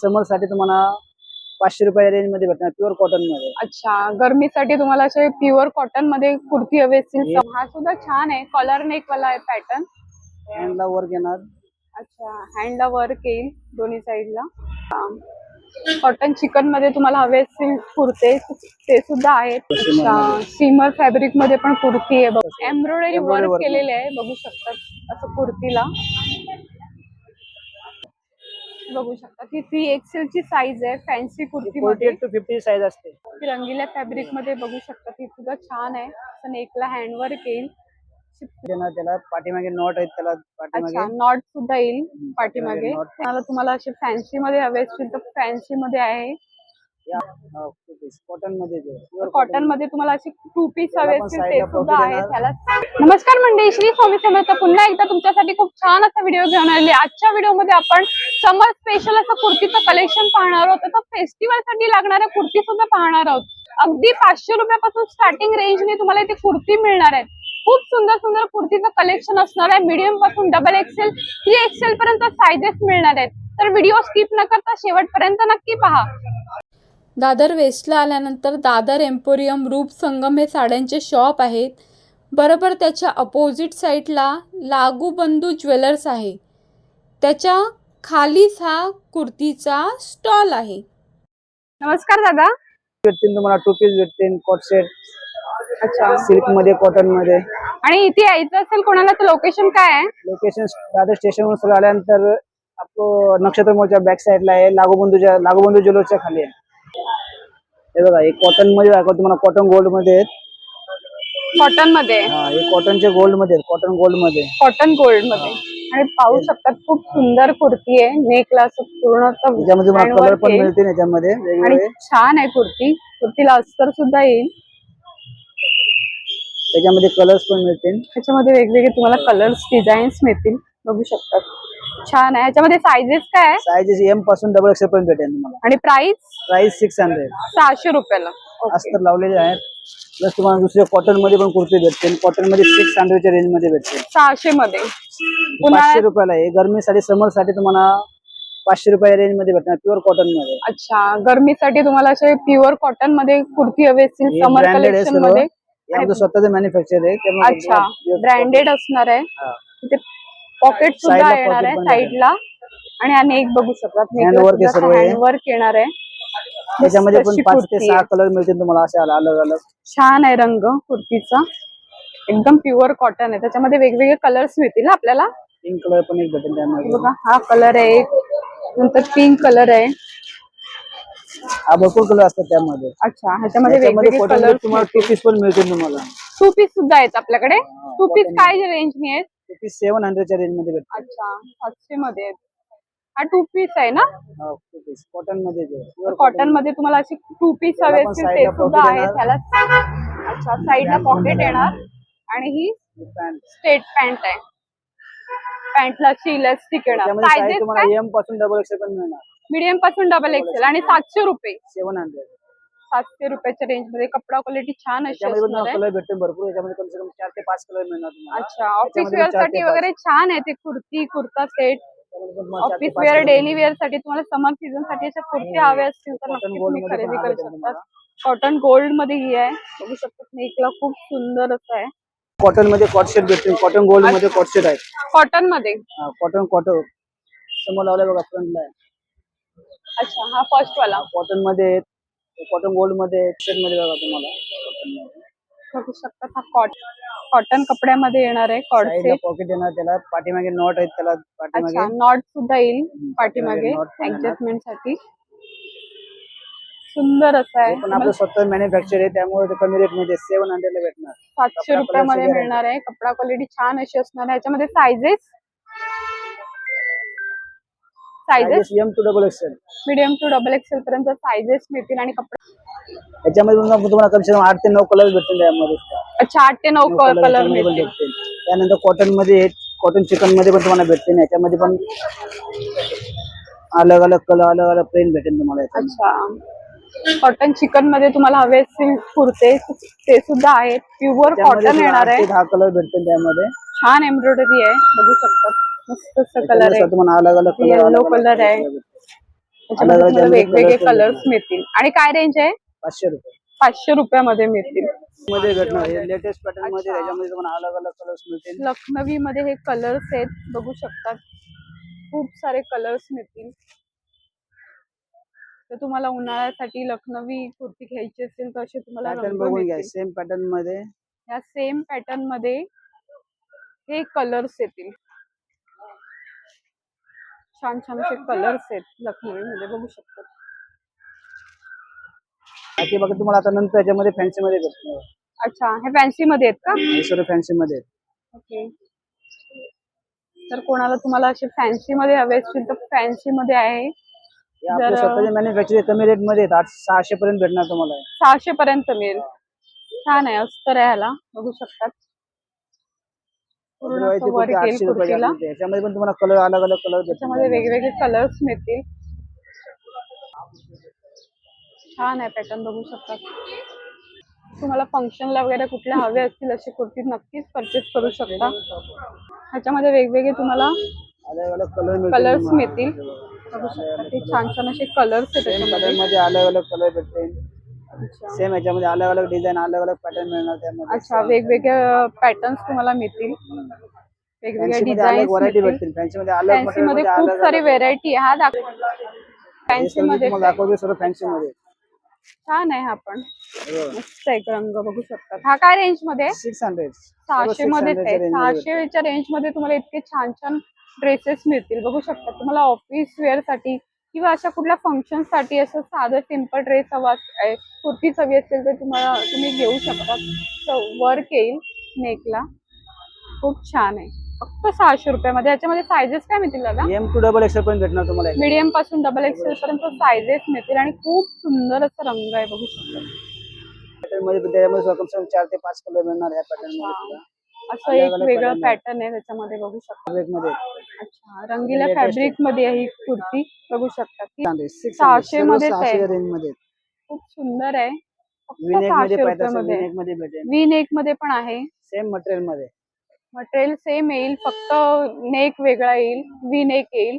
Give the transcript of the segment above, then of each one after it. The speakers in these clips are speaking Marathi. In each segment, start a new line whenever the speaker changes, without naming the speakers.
समरसाठी तुम्हाला पाचशे रुपये रेंजमध्ये भेटणार प्युअर कॉटनमध्ये.
अच्छा गरमीसाठी तुम्हाला असे प्युअर कॉटनमध्ये कुर्ती हवी असतील हा सुद्धा छान आहे. कॉलर नेक वाला आहे पॅटर्न
हँडला वर्क येणार.
अच्छा हँडला वर्क येईल दोन्ही साईडला कॉटन चिकनमध्ये तुम्हाला हवे असतील कुर्ते ते सुद्धा आहेत. सीमर फॅब्रिकमध्ये पण कुर्ती आहे बघ. Embroidery work. केलेले आहे बघू शकतात असं कुर्तीला. बघू शकता ही थ्री एक्सेल ची साईज आहे फॅन्सी कुर्ती
फोर्टी
मध्ये.
एट टू फिफ्टी साईज असते.
ती रंगील्या फॅब्रिकमध्ये बघू शकता ती सुद्धा छान आहे. असं नेकला हँडवर्क येईल.
त्याला पाठीमागे नॉट आहेत त्याला
अच्छा
पाठीमागे
नॉट सुद्धा येईल पाठीमागे.
knot.
तुम्हाला तुम्हाला असे फॅन्सी मध्ये हवे असतील तर फॅन्सी मध्ये आहे. कॉटनमध्ये कॉटनमध्ये तुम्हाला असे टू पीस हवे असतील ते सुद्धा आहे. त्याला. नमस्कार मंडळी श्री स्वामी समर्थ. पुन्हा एकदा तुमच्यासाठी खूप छान असा व्हिडिओ घेऊन आलेली आजच्या व्हिडिओमध्ये आपण समर स्पेशल असं कुर्तीचं कलेक्शन पाहणार आहोत. तर फेस्टिवलसाठी लागणाऱ्या कुर्ती सुद्धा पाहणार आहोत. अगदी पाचशे रुपयापासून स्टार्टिंग रेंजने तुम्हाला इथे कुर्ती मिळणार आहेत खूप सुंदर सुंदर कुर्तीचं कलेक्शन असणार आहे. मीडियमपासून डबल एक्सेल थ्री एक्सेल पर्यंत सायझेस मिळणार आहेत. तर व्हिडिओ स्किप न करता शेवटपर्यंत नक्की पहा. दादर वेस्टला आल्यानंतर दादर एम्पोरियम रूप संगम हे साड्यांचे शॉप आहेत. बरोबर त्याच्या अपोजिट साईडला लागू बंधू ज्वेलर्स आहे. त्याच्या खालीच हा कुर्तीचा स्टॉल आहे. नमस्कार दादा.
भेटतील तुम्हाला टू पीस भेटतील कॉट सेट
अच्छा.
सिल्कमध्ये कॉटनमध्ये.
आणि इथे यायचं असेल कोणाला तर लोकेशन काय आहे?
लोकेशन दादर स्टेशन सगळं आल्यानंतर आपलं नक्षत्र मोच्या बॅक साईडला आहे लागोबंधूच्या लागोबंधू ज्वेलर्सच्या खाली आहे. हे बघा हे कॉटनमध्ये दाखवतो तुम्हाला कॉटन गोल्डमध्ये आहेत.
कॉटनमध्ये?
हा हे कॉटनचे गोल्डमध्ये आहेत कॉटन गोल्डमध्ये.
कॉटन गोल्डमध्ये. आणि पाहू शकतात खूप सुंदर कुर्ती आहे नेकला असं पूर्ण
त्याच्यामध्ये तुम्हाला कलर पण मिळतील याच्यामध्ये
आणि
वेगवेगळे
छान आहे कुर्ती. कुर्तीला अस्तर सुद्धा येईल.
त्याच्यामध्ये कलर्स पण मिळतील.
त्याच्यामध्ये वेगवेगळे तुम्हाला कलर्स डिझाईन्स मिळतील. बघू शकतात. छान आहे. याच्यामध्ये सायझेस काय आहे?
एमपासून डबल एक्सेल पर्यंत भेटेल तुम्हाला.
आणि प्राइस
प्राइस सिक्स हंड्रेड
सहाशे रुपयाला.
अस्तर लावलेले आहेत. प्लस तुम्हाला दुसऱ्या कॉटनमध्ये पण कुर्ती भेटतील. कॉटनमध्ये सिक्स हंड्रेडच्या रेंजमध्ये भेटतील.
सहाशे मध्ये.
पाचशे रुपयाला आहे. गरमीसाठी समरसाठी तुम्हाला पाचशे रुपया रेंजमध्ये भेटणार प्युअर कॉटनमध्ये.
अच्छा. गरमीसाठी तुम्हाला असे प्युअर कॉटनमध्ये कुर्ती हवी असतील समर कलेक्शन. मध्ये.
स्वतःचं मॅन्युफॅक्चर आहे.
अच्छा. ब्रँडेड असणार आहे. पॉकेट
Side
सुद्धा
ला
येणार
pocket
आहे
पण
साईडला आणि आणि एक बघू शकतात
Hand work आहे. सर्व हे.
हँडवर्क येणार आहे.
त्याच्यामध्ये पण पाच ते सहा
आहे.
कलर मिळतील तुम्हाला असे अलग अलग
छान आहे रंग कुर्तीचा. एकदम प्युअर कॉटन आहे. त्याच्यामध्ये वेगवेगळे कलर्स मिळतील ना आपल्याला?
पिंक कलर पण एक भेटेल
हे
त्यामध्ये
बघा हा कलर आहे. एक नंतर पिंक कलर आहे.
हा भरपूर कलर असतात त्यामध्ये.
अच्छा ह्याच्यामध्ये
त्याच्यामध्ये
वेगवेगळे
cotton मध्ये
कलर
तुम्हाला टू पीस पण मिळतील तुम्हाला.
टू पीस सुद्धा आहेत आपल्याकडे. टू पीस काय रेंजनी आहेत?
टू पीस सेव्हन हंड्रेडच्या रेंजमध्ये भेटतील
अच्छा सातशे मध्ये आहेत हा टू पीस आहे ना?
टू पीस कॉटनमध्ये जे आहे. Pure
कॉटनमध्ये तुम्हाला असे टू पीस
त्याला
हवे
पण
असतील
side
ते
ला
सुद्धा
pocket येणार.
त्याला अच्छा साईडला पॉकेट येणार. आणि ही.
Pant.
स्टेट पॅन्ट आहे. पॅन्टला अशी इलास्टिक येणार.
त्यामध्ये
काय
तुम्हाला एमपासून डबल एक्सेल पण मिळणार.
मीडियमपासून डबल एक्सेल आणि सातशे रुपये.
सेव्हन हंड्रेड
सातशे रुपयाच्या रेंज मध्ये कपडा क्वालिटी छान अशी असणार आहे
कलर भेटतील भरपूर. याच्यामध्ये कम से कम चार ते पाच कलर मिळणार तुम्हाला.
अच्छा ऑफ़िस वेअर साठी वगैरे छान आहे ते kurti kurta set office wear daily. Wear साठी तुम्हाला समर सीझन साठी अशा कुर्ती हव्या असतील तर नक्की तुम्ही खरेदी करू शकता. कॉटन गोल्ड मध्ये ही आहे. बघू शकता नेकला खूप सुंदर असं आहे.
कॉटन मध्ये कॉटशेट भेटतील. कॉटन गोल्ड मध्ये कॉटशेट आहेत
कॉटन मध्ये?
कॉटन कॉटन समोर लावलाय बघा फ्रंटला
अच्छा हा फ़र्स्ट वाला.
कॉटन मध्ये कॉटन गोल्डमध्ये मध्ये बघा तुम्हाला.
बघू शकता हा कॉटन कॉटन कपड्यामध्ये येणार आहे
साईडला पॉकेट येणार त्याला पाठीमागे नॉट आहेत त्याला
अच्छा
पाठीमागे
नॉट सुद्धा येईल पाठीमागे
knot पण येणार.
ऍडजस्टमेंटसाठी. सुंदर असं आहे.
पण आपलं स्वतः मॅन्युफॅक्चर आहे त्यामुळे ते कमी रेटमध्ये सेव्हन हंड्रेडला भेटणार.
सातशे रुपयामध्ये मिळणार आहे. कपडा क्वालिटी छान अशी असणार आहे. याच्यामध्ये sizes sizes
M to double XL
medium to double XL पर्यंत सायझेस मिळतील आणि कपडा?
याच्यामध्ये तुम्हाला कम से कम आठ ते नऊ कलर भेटतील त्यामध्ये
अच्छा आठ ते नऊ कलर मिळतील.
भेटतील. त्यानंतर कॉटनमध्ये कॉटन चिकनमध्ये पण तुम्हाला भेटतील. याच्यामध्ये पण अलग अलग कलर अलग अलग प्लेन भेटेल तुम्हाला.
अच्छा. कॉटन चिकनमध्ये तुम्हाला हवे असतील कुर्ते ते सुद्धा आहेत. प्युअर कॉटन येणार आहे.
दहा कलर भेटतील त्यामध्ये.
छान एम्ब्रॉयडरी आहे बघू शकता. मस्त कलर
त्याच्यानुसार
आहे.
तुम्हाला अलग अलग कलर
आहे. त्याच्यामध्ये तुम्हाला वेगवेगळे कलर्स. मिळतील. आणि काय रेंज आहे?
पाचशे रुपये.
पाचशे रुपयामध्ये मिळतील.
मध्ये हे लेटेस्ट
पॅटर्नमध्ये.
त्याच्यामध्ये तुम्हाला अलग अलग कलर्स मिळतील.
लखनवी मध्ये हे कलर्स आहेत. बघू शकतात खूप सारे कलर्स मिळतील. तर तुम्हाला उन्हाळ्यासाठी लखनवी कुर्ती घ्यायची असेल तर असे तुम्हाला
पॅटर्न बघून घ्या. सेम पॅटर्नमध्ये.
या सेम पॅटर्नमध्ये हे कलर्स येतील. छान छान असे कलर्स आहेत लखनवी मध्ये बघू शकतात
बाकी बघा तुम्हाला आता नंतर याच्यामध्ये फॅन्सी मध्ये भेटणार.
अच्छा हे फॅन्सी मध्ये आहेत का?
हे सर्व फॅन्सी मध्ये आहेत.
ओके. तर कोणाला तुम्हाला असे फॅन्सी मध्ये हवे असतील तर फॅन्सी मध्ये आहे.
हे आपले
जर-
स्वतःचे मॅन्युफॅक्चर कमी रेटमध्ये आहेत आठ सहाशे पर्यंत भेटणार तुम्हाला. हे.
सहाशे पर्यंत मिळेल. छान आहे अस्तर आहे ह्याला बघू शकतात. पूर्ण
दिवाळीची
असं
कुर्ती
वर्क येईल
आठशे रुपयाची
कुर्तीला
आपली. याच्यामध्ये पण तुम्हाला कलर अलग अलग कलर
त्याच्यामध्ये वेगवेगळे कलर्स मिळतील. छान आहे पॅटर्न बघू शकतात तुम्हाला फंक्शनला वगैरे कुठल्या हवे असतील अशी कुर्ती नक्कीच परचेस करू शकता. ह्याच्यामध्ये वेगवेगळे तुम्हाला
अलग अलग कलर
कलर्स मिळतील. बघू शकता. ते छान छान असे कलर्स आहेत
कलर
त्याच्यामध्ये.
मध्ये अलग अलग कलर भेटतील. सेम याच्यामध्ये अलग अलग डिझाईन अलग अलग पॅटर्न मिळणार त्यामध्ये.
अच्छा वेगवेगळे पॅटर्न्स तुम्हाला मिळतील. वेगवेगळ्या
फॅन्सी मध्ये अलग
डिझाईन्स
व्हरायटी
मिळतील.
भेटतील. फॅन्सी मध्ये अलग
फॅन्सी
मटेरियलमध्ये
मध्ये खूप
अलग
सारी
अलग
व्हेरायटी हा दाखव
हे
फॅन्सी सर्वमध्ये
तुम्हाला दाखवतो सर्व फॅन्सी मध्ये.
छान आहे हा पण. मस्त एक रंग बघू शकतात हा काय रेंजमध्ये? आहे?
सिक्स हंड्रेड
सहाशे सहाशेच्या रेंजमध्ये तुम्हाला इतके छान छान ड्रेसेस मिळतील. बघू शकता. तुम्हाला ऑफिस वेअरसाठी किंवा अशा कुठल्या फंक्शनसाठी असं साधं सिंपल ड्रेस हवा अ, कुर्तीच हवी असेल तर तुम्हाला तुम्ही घेऊ शकता. वर्क येईल नेकला खूप छान आहे. फक्त सहाशे रुपयामध्ये. याच्यामध्ये सायझेस काय मिळतील दादा?
एम टू डबल एक्सेल पण भेटणार तुम्हाला.
मीडियमपासून डबल एक्सेल पर्यंत सायझेस मिळतील आणि खूप सुंदर असं रंग आहे बघू शकता.
त्याच्यामध्ये चार ते पाच कलर मिळणार ह्या पॅटर्नमध्ये
असं एक वेगळं. पॅटर्न आहे त्याच्यामध्ये बघू शकता. अच्छा रंगीला.
फॅब्रिकमध्ये आहे
ही कुर्ती बघू शकता सहाशे मध्येच आहे.
मध्ये.
खूप सुंदर आहे. वी नेकमध्ये पण आहे.
सेम मटेरियलमध्ये.
मटेरियल सेम येईल फक्त नेक वेगळा येईल वी नेक येईल.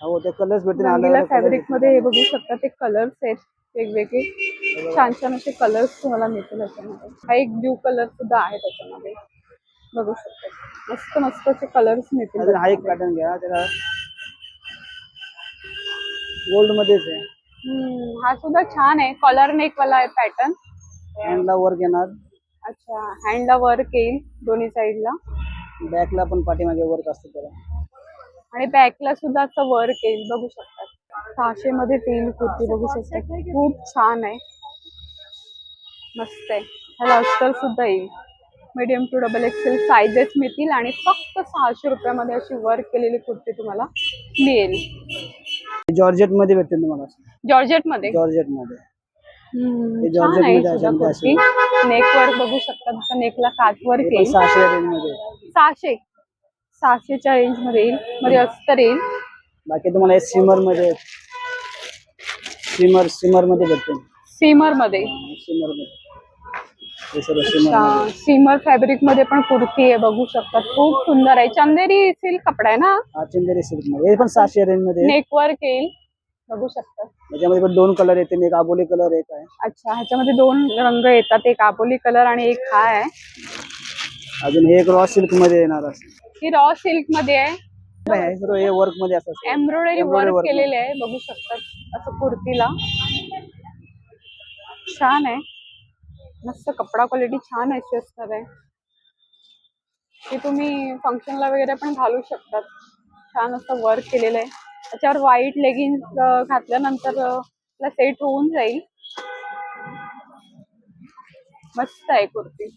हो ते कलर्स भेटतील
फॅब्रिकमध्ये हे बघू शकता ते कलर्स आहेत. वेगवेगळे छान छान असे कलर्स तुम्हाला मिळतील याच्यामध्ये. हा एक ब्ल्यू कलर सुद्धा आहे त्याच्यामध्ये. बघू शकता. मस्त मस्त असे कलर्स मिळतील
हा एक
त्याच्यामध्ये.
पॅटर्न घ्या त्याला गोल्ड मध्येच आहे.
हा सुद्धा छान आहे. कॉलर नेक वाला आहे पॅटर्न
हँडला वर्क येणार.
अच्छा हँडला वर्क येईल दोन्ही साईडला
बॅकला पण पाठीमागे वर्क असतं त्याला.
आणि बॅकला सुद्धा असं वर्क येईल बघू शकता. सहाशे मध्ये तीन कुर्ती बघू शकता. खूप छान आहे. मस्त आहे. ह्याला अस्तर सुद्धा येईल. Medium to double XL sizes मिळतील आणि फक्त सहाशे रुपयामध्ये अशी वर्क केलेली कुर्ती तुम्हाला मिळेल.
जॉर्जेटमध्ये भेटतील तुम्हाला. जॉर्जेटमध्ये
जॉर्जेटमध्ये नेक वर्क बघू शकता नेकला काच वर्क येईल.
सहाशे
सहाशे. सहाशेच्या रेंजमध्ये येईल. मध्ये अस्तर येईल.
बाकी तुम्हाला हे सिमरमध्ये सिमर सिमरमध्ये भेटतील. सीमरमध्ये. सिमरमध्ये. हे सर्व सिमरमध्ये.
सीमर फॅब्रिकमध्ये पण कुर्ती आहे बघू शकता. खूप सुंदर आहे. चंदेरी सिल्क कपडा आहे ना?
हा चंदेरी सिल्कमध्ये. हे पण सहाशे रेंजमध्ये आहे.
नेक वर्क येईल. बघू शकता.
याच्यामध्ये पण दोन कलर येतील. एक आबोली कलर एक आहे.
अच्छा ह्याच्यामध्ये दोन रंग येतात. एक आबोली कलर आणि एक हा आहे.
अजून हे एक रॉ सिल्कमध्ये येणार असं
ही रॉ सिल्कमध्ये आहे.
नाही, सर्व हे वर्कमध्ये असं.
एम्ब्रॉयडरी वर्क केलेले आहे बघू शकतात असं कुर्तीला. छान आहे. मस्त कपडा क्वालिटी छान अशी असणार आहे. ते तुम्ही फंक्शनला वगैरे पण घालू शकतात. छान असं वर्क केलेलं आहे. त्याच्यावर व्हाईट लेगिन्स घातल्यानंतर सेट होऊन जाईल. मस्त आहे कुर्ती.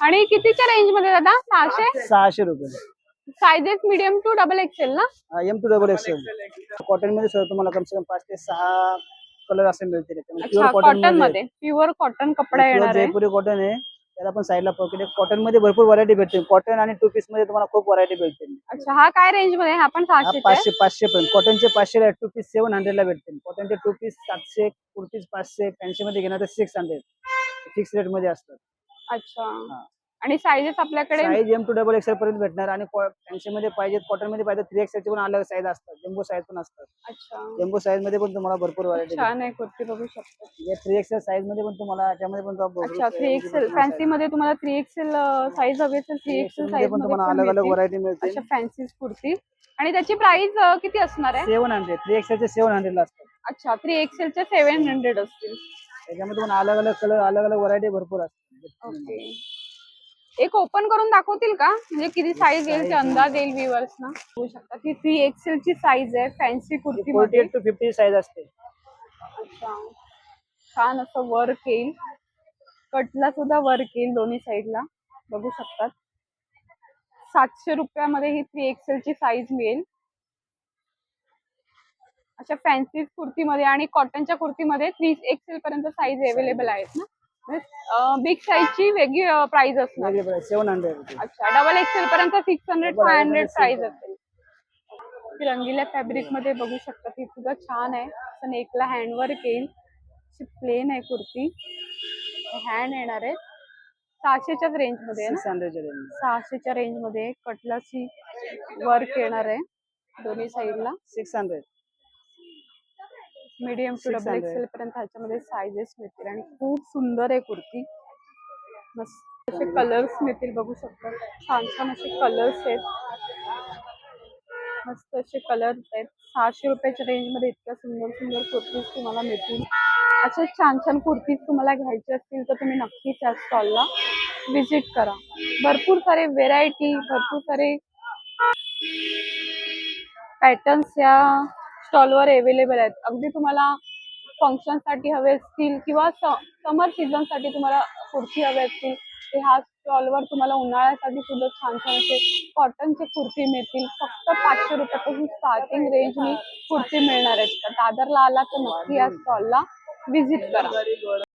आणि कितीच्या रेंजमध्ये दादा? सहाशे?
सहाशे रुपये.
Sizes medium to double XL ना?
एम टू डबल एक्सेल कॉटनमध्ये सर तुम्हाला कम से कम पाच ते सहा कलर असे मिळतील.
अच्छा कॉटनमध्ये. प्युअर कॉटन कपडा येणार आहे.
जयपुरी कॉटन आहे त्याला पण साईडला पॉकेट कॉटनमध्ये भरपूर व्हरायटी भेटते कॉटन आणि टू पीसमध्ये तुम्हाला खूप व्हरायटी भेटते
अच्छा हा काय रेंजमध्ये? हा पण सहाशे
पाचशे पाचशे पर्यंत. कॉटनचे पाचशे टू पीस सेव्हन हंड्रेड ला भेटतील. कॉटनचे टू पीस सातशे कुर्तीज पाचशे फॅन्सी मध्ये घेणार तर सिक्स हंड्रेड फिक्स रेटमध्ये असतात.
अच्छा. आणि साईजेस आपल्याकडे
size M to double XL पर्यंत भेटणार आणि फॅन्सी मध्ये पाहिजे कॉटनमध्ये पाहिजे थ्री एक्सेल चे पण अलग साईज असतात. जम्बो साईज पण असतात.
अच्छा.
जम्बो साईजमध्ये पण तुम्हाला भरपूर व्हरायटी
छान आहे कुर्ती बघू शकतो.
थ्री एक्सेल साईजमध्ये पण तुम्हाला याच्यामध्ये पण
अच्छा थ्री एक्सेल फॅन्सी मध्ये तुम्हाला थ्री एक्सेल साईज हवी असेल थ्री. एक्सेल साईज
पण तुम्हाला अलग अलग. व्हरायटी मिळते
अशा फॅन्सी कुर्ती. आणि त्याची प्राइस किती असणार आहे?
सेव्हन हंड्रेड थ्री एक्सेल चे सेव्हन हंड्रेड ला असतात.
अच्छा थ्री एक्सेलचे सेव्हन हंड्रेड असतील.
त्याच्यामध्ये पण अलग अलग कलर अलग अलग व्हरायटी भरपूर असतात.
ओके एक ओपन करून दाखवतील का? म्हणजे किती साईज येईल ते अंदाज येईल व्ह्युअर्स ना? बघू शकता. की थ्री एक्सेल ची साईज आहे फॅन्सी कुर्ती
फोर्टी
मध्ये
एट टू फिफ्टी साईज असते.
अच्छा. छान असं वर्क येईल. कटला सुद्धा वर्क येईल दोन्ही साईडला बघू शकतात. सातशे रुपयामध्ये ही थ्री एक्सेल ची साईज मिळेल. अशा फॅन्सी कुर्तीमध्ये आणि कॉटनच्या कुर्तीमध्ये थ्री एक्सेल पर्यंत साईज अवेलेबल आहेत ना? बिग साईजची वेगळी प्राइस असणार.
सेव्हन हंड्रेड
अच्छा डबल एक्सेल पर्यंत six hundred five hundred price असेल. ती रंगील्या फॅब्रिकमध्ये बघू शकता ती सुद्धा छान आहे. असं नेकला हँडवर्क येईल अशी प्लेन आहे कुर्ती. हँड येणार आहे. सहाशेच्याच
रेंजमध्ये
सहाशेच्या रेंजमध्ये कटलाची वर्क येणार आहे दोन्ही साईडला
six hundred
medium two
600.
Double XL पर्यंत ह्याच्यामध्ये सायझेस मिळतील. आणि खूप सुंदर आहे कुर्ती. मस्त. असे कलर्स मिळतील बघू शकता. छान छान असे कलर्स आहेत. मस्त असे कलर्स आहेत. सहाशे रुपयाच्या रेंजमध्ये इतक्या सुंदर सुंदर कुर्तीज तुम्हाला मिळतील. असे छान छान कुर्तीज तुम्हाला घ्यायचे असतील तर तुम्ही नक्कीच या स्टॉलला विजिट करा. भरपूर सारे व्हेरायटी भरपूर सारे पॅटर्न्स या स्टॉलवर अवेलेबल आहेत. अगदी तुम्हाला फंक्शनसाठी हवे असतील किंवा समर सीझनसाठी तुम्हाला कुर्ती हवे असतील ते ह्या स्टॉलवर तुम्हाला उन्हाळ्यासाठी सुद्धा छान छान असे कॉटनचे कुर्ती मिळतील. फक्त पाचशे रुपयापासून स्टार्टिंग रेंजनी कुर्ती मिळणार आहेत. तर दादरला आला तर नक्की या स्टॉलला व्हिजिट करा.